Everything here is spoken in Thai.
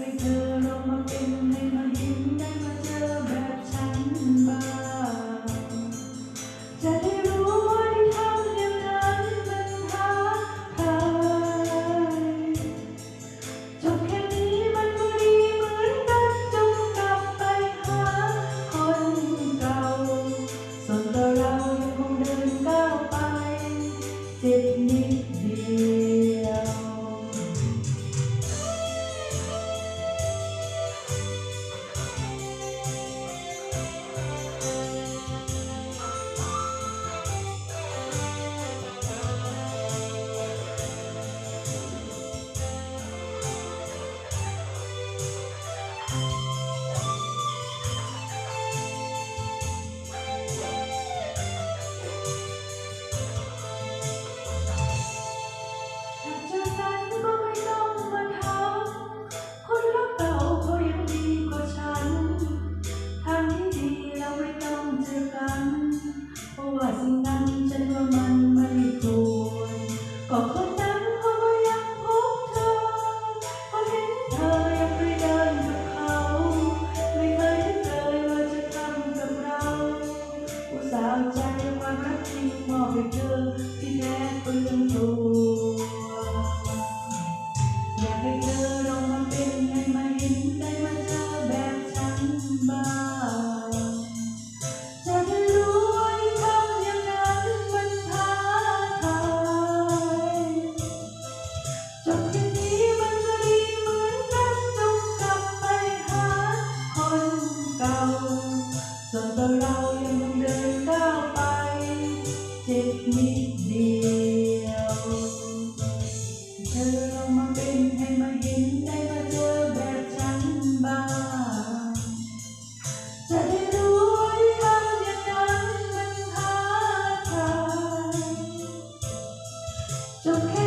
ให้เธอลงมาเป็นให้มายิ้มได้มาเจอแบบฉันบ้างจะได้รู้ว่าที่ทำอย่างนั้นมันท้าทายจบแค่นี้มันก็ดีเหมือนกันจงกลับไปหาคนเก่าส่วนตัวเรายังคงเดินก้าวไปเจ็บนิด ใจความรักที่มอบให้เธอที่แท้เปลืองตัวอยากให้เธอลองมาเป็นให้มาเห็นได้มาเจอแบบฉันบ้างจะได้รู้ว่าที่ทำอย่างนั้นมันท้าทายจบแค่นี้มันก็ดีเหมือนกันจงกลับไปหาคนเก่าส่วนตัวเรา Okay.